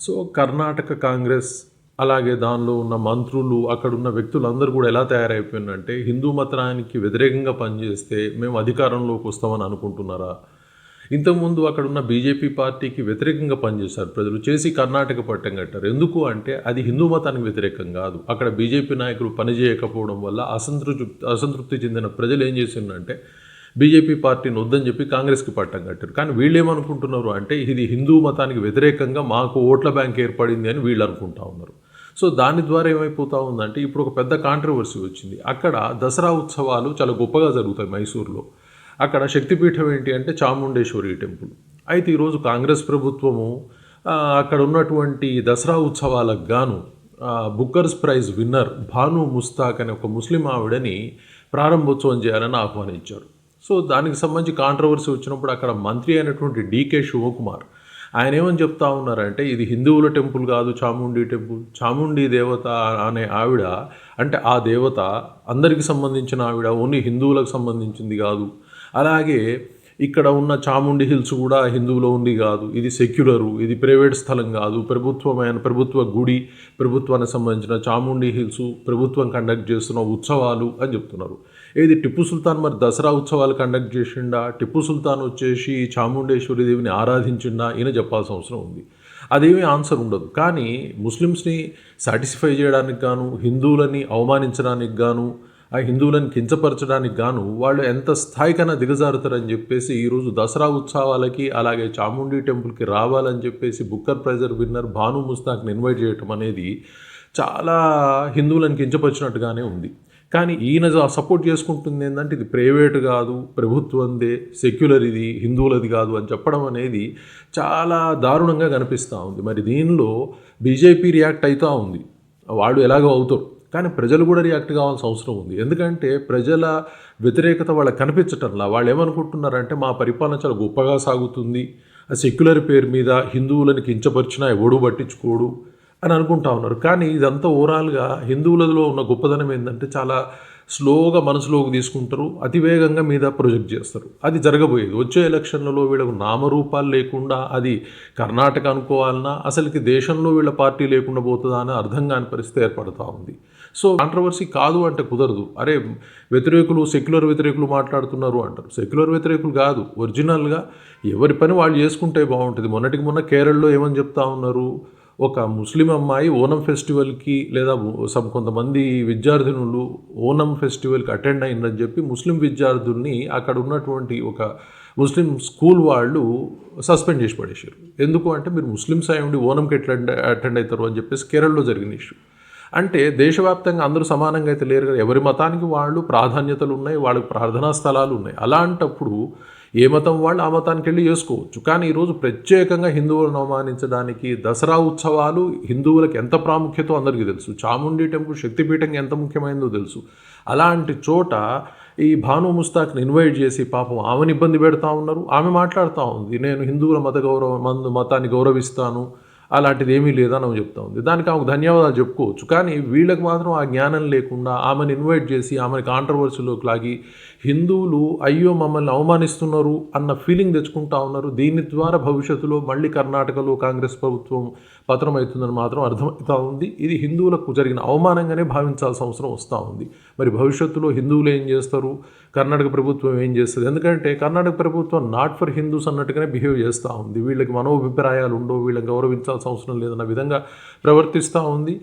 So Karnataka Congress అలాగే దానిలో ఉన్న మంత్రులు అక్కడున్న వ్యక్తులందరూ కూడా ఎలా తయారైపోయిందంటే హిందూ మతానికి వ్యతిరేకంగా పనిచేస్తే మేము అధికారంలోకి వస్తామని అనుకుంటున్నారా? ఇంతకుముందు అక్కడ ఉన్న బీజేపీ పార్టీకి వ్యతిరేకంగా పనిచేశారు ప్రజలు చేసి కర్ణాటక పట్టం కట్టారు. ఎందుకు అంటే అది హిందూ మతానికి వ్యతిరేకం కాదు. అక్కడ బీజేపీ నాయకులు పనిచేయకపోవడం వల్ల అసంతృప్తి అసంతృప్తి చెందిన ప్రజలు ఏం చేసిందంటే బీజేపీ పార్టీని వద్దని చెప్పి కాంగ్రెస్కి పట్టం కట్టారు. కానీ వీళ్ళు ఏమనుకుంటున్నారు అంటే ఇది హిందూ మతానికి వ్యతిరేకంగా మాకు ఓట్ల బ్యాంక్ ఏర్పడింది అని వీళ్ళు అనుకుంటా ఉన్నారు. సో దాని ద్వారా ఏమైపోతా ఉందంటే ఇప్పుడు ఒక పెద్ద కాంట్రవర్సీ వచ్చింది. అక్కడ దసరా ఉత్సవాలు చాలా గొప్పగా జరుగుతాయి మైసూర్లో. అక్కడ శక్తిపీఠం ఏంటి అంటే చాముండేశ్వరి టెంపుల్. అయితే ఈరోజు కాంగ్రెస్ ప్రభుత్వము అక్కడ ఉన్నటువంటి దసరా ఉత్సవాలకు గాను bookers prize winner Banu Mushtaq అనే ఒక ముస్లిం ఆవిడని ప్రారంభోత్సవం చేయాలని ఆహ్వానించారు. సో దానికి సంబంధించి కాంట్రవర్సీ వచ్చినప్పుడు అక్కడ మంత్రి అయినటువంటి డీకే శివకుమార్ ఆయన ఏమని చెప్తా ఉన్నారంటే ఇది హిందువుల టెంపుల్ కాదు చాముండి టెంపుల్ చాముండి దేవత అనే ఆవిడ అంటే ఆ దేవత అందరికి సంబంధించిన ఆవిడ ఓన్లీ హిందువులకు సంబంధించింది కాదు. అలాగే ఇక్కడ ఉన్న చాముండి హిల్స్ కూడా హిందువులో ఉంది కాదు. ఇది సెక్యులరు ఇది ప్రైవేట్ స్థలం కాదు. ప్రభుత్వమైన ప్రభుత్వ గుడి ప్రభుత్వానికి సంబంధించిన చాముండి హిల్స్ ప్రభుత్వం కండక్ట్ చేస్తున్న ఉత్సవాలు అని చెప్తున్నారు. ఏది టిప్పు సుల్తాన్ మరి దసరా ఉత్సవాలు కండక్ట్ చేసిండా? టిప్పు సుల్తాన్ వచ్చేసి చాముండేశ్వరి దేవిని ఆరాధించిండా? ఈయన చెప్పాల్సిన అవసరం ఉంది. అదేమీ ఆన్సర్ ఉండదు. కానీ ముస్లిమ్స్ని సాటిస్ఫై చేయడానికి గాను హిందువులని అవమానించడానికి గాను ఆ హిందువులను కించపరచడానికి గాను వాళ్ళు ఎంత స్థాయికైనా దిగజారుతారని చెప్పేసి ఈరోజు దసరా ఉత్సవాలకి అలాగే చాముండి టెంపుల్కి రావాలని చెప్పేసి బుక్కర్ ప్రైజర్ విన్నర్ భాను ముస్తాక్ని ఇన్వైట్ చేయటం అనేది చాలా హిందువులను కించపరిచినట్టుగానే ఉంది. కానీ ఈయన సపోర్ట్ చేసుకుంటుంది ఏంటంటే ఇది ప్రైవేట్ కాదు ప్రభుత్వందే సెక్యులర్ ఇది హిందువులది కాదు అని చెప్పడం అనేది చాలా దారుణంగా కనిపిస్తూ ఉంది. మరి దీనిలో బీజేపీ రియాక్ట్ అవుతూ ఉంది. వాళ్ళు ఎలాగో అవుతారు. కానీ ప్రజలు కూడా రియాక్ట్ కావాల్సిన అవసరం ఉంది. ఎందుకంటే ప్రజల వ్యతిరేకత వాళ్ళకి కనిపించటంలా. వాళ్ళు ఏమనుకుంటున్నారంటే మా పరిపాలన చాలా గొప్పగా సాగుతుంది. ఆ సెక్యులర్ పేరు మీద హిందువులను కించపరిచినా ఎవడు పట్టించుకోడు. అని అనుకుంటా ఉన్నారు. కానీ ఇదంతా ఓవరాల్గా హిందువులలో ఉన్న గొప్పదనం ఏంటంటే చాలా స్లోగా మనసులోకి తీసుకుంటారు అతివేగంగా మీద ప్రొజెక్ట్ చేస్తారు. అది జరగబోయేది. వచ్చే ఎలక్షన్లలో వీళ్ళకు నామరూపాలు లేకుండా అది కర్ణాటక అనుకోవాలన్నా అసలుకి దేశంలో వీళ్ళ పార్టీ లేకుండా పోతుందా అని అర్థం కాని పరిస్థితి ఏర్పడుతూ ఉంది. సో కాంట్రవర్సీ కాదు అంటే కుదరదు. అరే వ్యతిరేకులు సెక్యులర్ వ్యతిరేకులు మాట్లాడుతున్నారు అంటారు. సెక్యులర్ వ్యతిరేకులు కాదు. ఒరిజినల్గా ఎవరి పని వాళ్ళు చేసుకుంటే బాగుంటుంది. మొన్నటికి మొన్న కేరళలో ఏమని చెప్తా ఉన్నారు? ఒక ముస్లిం అమ్మాయి ఓనం ఫెస్టివల్కి లేదా సమ్ కొంతమంది విద్యార్థినులు ఓనం ఫెస్టివల్కి అటెండ్ అయిందని చెప్పి ముస్లిం విద్యార్థుల్ని అక్కడ ఉన్నటువంటి ఒక ముస్లిం స్కూల్ వాళ్ళు సస్పెండ్ చేసి పడేసారు ఎందుకు అంటే మీరు ముస్లిమ్స్ అయి ఉండి ఓనంకి ఎట్లా అటెండ్ అవుతారు అని చెప్పేసి కేరళలో జరిగిన ఇష్యూ. అంటే దేశవ్యాప్తంగా అందరూ సమానంగా అయితే లేరు కదా. ఎవరి మతానికి వాళ్ళు ప్రాధాన్యతలు ఉన్నాయి వాళ్ళకి ప్రార్థనా స్థలాలు ఉన్నాయి. అలాంటప్పుడు ఏ మతం వాళ్ళు ఆ మతానికి వెళ్ళి చేసుకోవచ్చు. కానీ ఈరోజు ప్రత్యేకంగా హిందువులను అవమానించడానికి దసరా ఉత్సవాలు హిందువులకు ఎంత ప్రాముఖ్యతో అందరికీ తెలుసు. చాముండి టెంపుల్ శక్తిపీఠంగా ఎంత ముఖ్యమైనదో తెలుసు. అలాంటి చోట ఈ భాను ముస్తాక్ని ఇన్వైట్ చేసి పాపం ఆమెను ఇబ్బంది పెడతా ఉన్నారు. ఆమె మాట్లాడుతూ ఉంది నేను హిందువుల మత గౌరవ మందు మతాన్ని గౌరవిస్తాను. అలాంటిది ఏమీ లేదని ఆమె చెప్తా ఉంది. దానికి ఆమెకు ధన్యవాదాలు చెప్పుకోవచ్చు. కానీ వీళ్ళకి మాత్రం ఆ జ్ఞానం లేకుండా ఆమెను ఇన్వైట్ చేసి ఆమెను కాంట్రవర్సీలోకి లాగి హిందువులు అయ్యో మమ్మల్ని అవమానిస్తున్నారు అన్న ఫీలింగ్ తెచ్చుకుంటా ఉన్నారు. దీని ద్వారా భవిష్యత్తులో మళ్ళీ కర్ణాటకలో కాంగ్రెస్ ప్రభుత్వం పతనమవుతుందని మాత్రం అర్థమవుతా ఉంది. ఇది హిందువులకు జరిగిన అవమానంగానే భావించాల్సిన అవసరం వస్తూ ఉంది. మరి భవిష్యత్తులో హిందువులు ఏం చేస్తారు? కర్ణాటక ప్రభుత్వం ఏం చేస్తుంది? ఎందుకంటే కర్ణాటక ప్రభుత్వం నాట్ ఫర్ హిందూస్ అన్నట్టుగానే బిహేవ్ చేస్తూ ఉంది. వీళ్ళకి మనోభిప్రాయాలు ఉండవు. వీళ్ళని గౌరవించాల్సిన అవసరం లేదన్న విధంగా ప్రవర్తిస్తూ ఉంది.